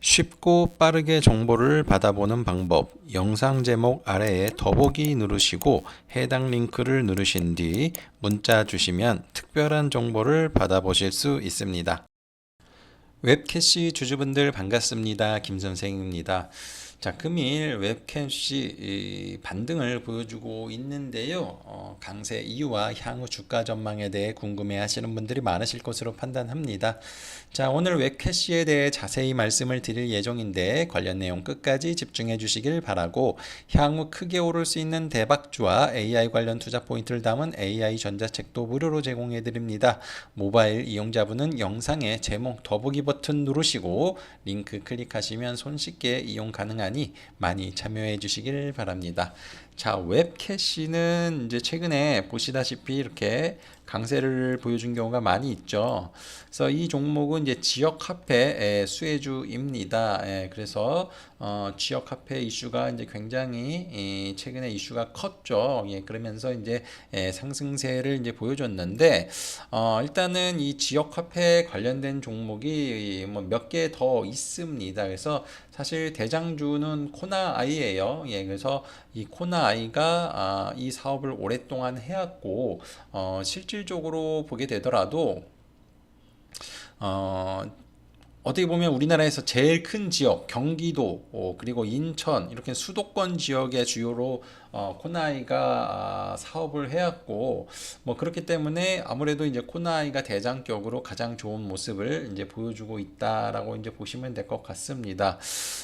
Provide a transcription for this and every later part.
쉽고 빠르게 정보를 받아보는 방법 영상 제목 아래에 더보기 누르시고 해당 링크를 누르신 뒤 문자 주시면 특별한 정보를 받아보실 수 있습니다. 웹캐시 주주분들 반갑습니다. 김 선생입니다. 자, 금일 웹캐시 이, 반등을 보여주고 있는데요. 어, 강세 이유와 향후 주가 전망에 대해 궁금해 하시는 분들이 많으실 것으로 판단합니다. 자, 오늘 웹캐시에 대해 자세히 말씀을 드릴 예정인데 관련 내용 끝까지 집중해 주시길 바라고 향후 크게 오를 수 있는 대박주와 AI 관련 투자 포인트를 담은 AI 전자책도 무료로 제공해 드립니다. 모바일 이용자분은 영상의 제목 더보기 버튼 누르시고 링크 클릭하시면 손쉽게 이용 가능 하니 많이 참여해 주시길 바랍니다. 자, 웹캐시는 이제 최근에 보시다시피 이렇게 강세를 보여준 경우가 많이 있죠. 그래서 이 종목은 이제 지역 화폐 수혜주입니다. 예, 그래서 어, 지역 화폐 이슈가 이제 굉장히 이, 최근에 이슈가 컸죠. 예, 그러면서 이제 예, 상승세를 이제 보여줬는데 어, 일단은 이 지역 화폐 관련된 종목이 뭐 몇 개 더 있습니다. 그래서 사실 대장주는 코나 아이예요. 예, 그래서 이 코나 아이가 아, 이 사업을 오랫동안 해왔고 어, 실질 적으로 보게 되더라도 어, 어떻게 보면 우리나라에서 제일 큰 지역 경기도 어, 그리고 인천 이렇게 수도권 지역의 주요로 어, 코나이가 아, 사업을 해왔고 뭐 그렇기 때문에 아무래도 이제 코나이가 대장격으로 가장 좋은 모습을 이제 보여주고 있다라고 이제 보시면 될 것 같습니다.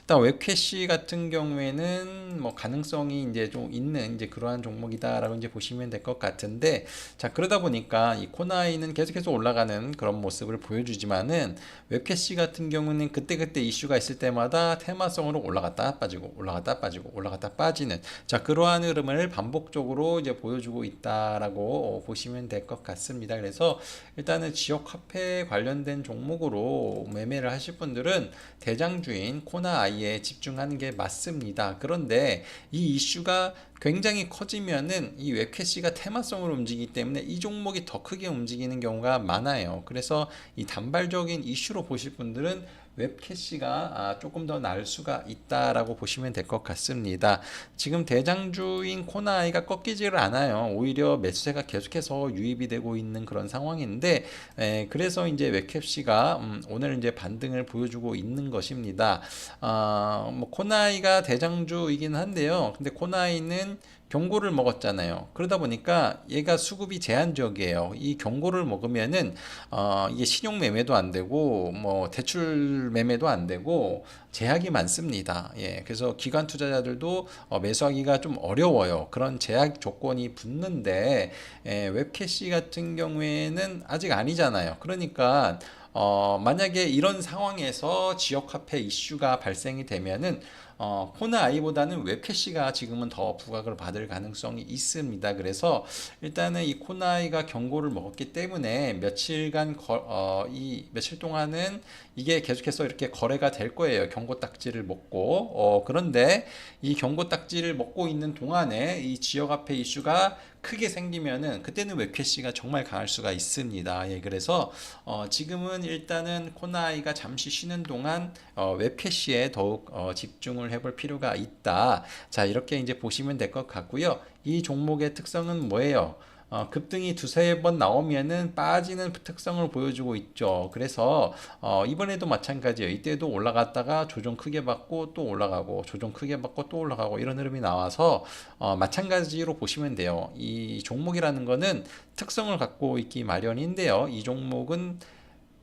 일단 웹캐시 같은 경우에는 뭐 가능성이 이제 좀 있는 이제 그러한 종목이다라고 이제 보시면 될 것 같은데 자 그러다 보니까 이 코나이는 계속해서 올라가는 그런 모습을 보여주지만은 웹캐시 같은 경우는 그때그때 이슈가 있을 때마다 테마성으로 올라갔다 빠지고 올라갔다 빠지고 올라갔다 빠지는 자 그러한 흐름을 반복적으로 이제 보여주고 있다라고 보시면 될 것 같습니다. 그래서 일단은 지역 화폐 관련된 종목으로 매매를 하실 분들은 대장주인 코나 아이에 집중하는 게 맞습니다. 그런데 이 이슈가 굉장히 커지면은 이 웹캐시가 테마성으로 움직이기 때문에 이 종목이 더 크게 움직이는 경우가 많아요. 그래서 이 단발적인 이슈로 보실 분들은 웹캐시가 아, 조금 더 나을 수가 있다라고 보시면 될 것 같습니다. 지금 대장주인 코나이가 꺾이지를 않아요. 오히려 매수세가 계속해서 유입이 되고 있는 그런 상황인데 에, 그래서 이제 웹캐시가 음, 오늘 이제 반등을 보여주고 있는 것입니다. 아, 뭐 코나이가 대장주이긴 한데요. 근데 코나이는 경고를 먹었잖아요. 그러다 보니까 얘가 수급이 제한적이에요. 이 경고를 먹으면은 어, 이게 신용 매매도 안 되고 뭐 대출 매매도 안 되고 제약이 많습니다. 예, 그래서 기관 투자자들도 어, 매수하기가 좀 어려워요. 그런 제약 조건이 붙는데 예, 웹캐시 같은 경우에는 아직 아니잖아요. 그러니까 어, 만약에 이런 상황에서 지역 화폐 이슈가 발생이 되면은 어, 코나 아이보다는 웹캐시가 지금은 더 부각을 받을 가능성이 있습니다. 그래서 일단은 이 코나이가 경고를 먹었기 때문에 며칠간 거, 어, 이 며칠 동안은 이게 계속해서 이렇게 거래가 될 거예요. 경고 딱지를 먹고 어, 그런데 이 경고 딱지를 먹고 있는 동안에 이 지역 화폐 이슈가 크게 생기면은 그때는 웹캐시가 정말 강할 수가 있습니다. 예, 그래서 어, 지금은 일단은 코나이가 잠시 쉬는 동안 어, 웹캐시에 더욱 어, 집중을 해볼 필요가 있다. 자, 이렇게 이제 보시면 될 것 같고요. 이 종목의 특성은 뭐예요? 어, 급등이 두세 번 나오면은 빠지는 특성을 보여주고 있죠. 그래서 어, 이번에도 마찬가지예요. 이때도 올라갔다가 조정 크게 받고 또 올라가고 조정 크게 받고 또 올라가고 이런 흐름이 나와서 어, 마찬가지로 보시면 돼요. 이 종목이라는 거는 특성을 갖고 있기 마련인데요. 이 종목은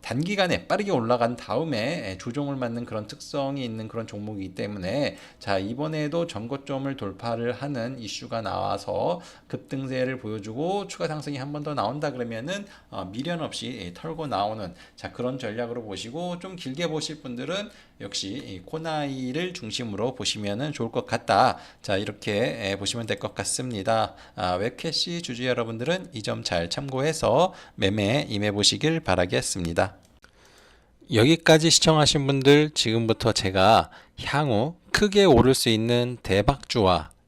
단기간에 빠르게 올라간 다음에 조정을 맞는 그런 특성이 있는 그런 종목이기 때문에 자 이번에도 전고점을 돌파를 하는 이슈가 나와서 급등세를 보여주고 추가 상승이 한 번 더 나온다 그러면은 어, 미련 없이 털고 나오는 자 그런 전략으로 보시고 좀 길게 보실 분들은 역시 이 코나이를 중심으로 보시면은 좋을 것 같다. 자 이렇게 보시면 될 것 같습니다. 아, 웹캐시 주주 여러분들은 이 점 잘 참고해서 매매 임해 보시길 바라겠습니다. 여기까지 시청하신 분들 지금부터 제가 향후 크게 오를 수 있는 대박주와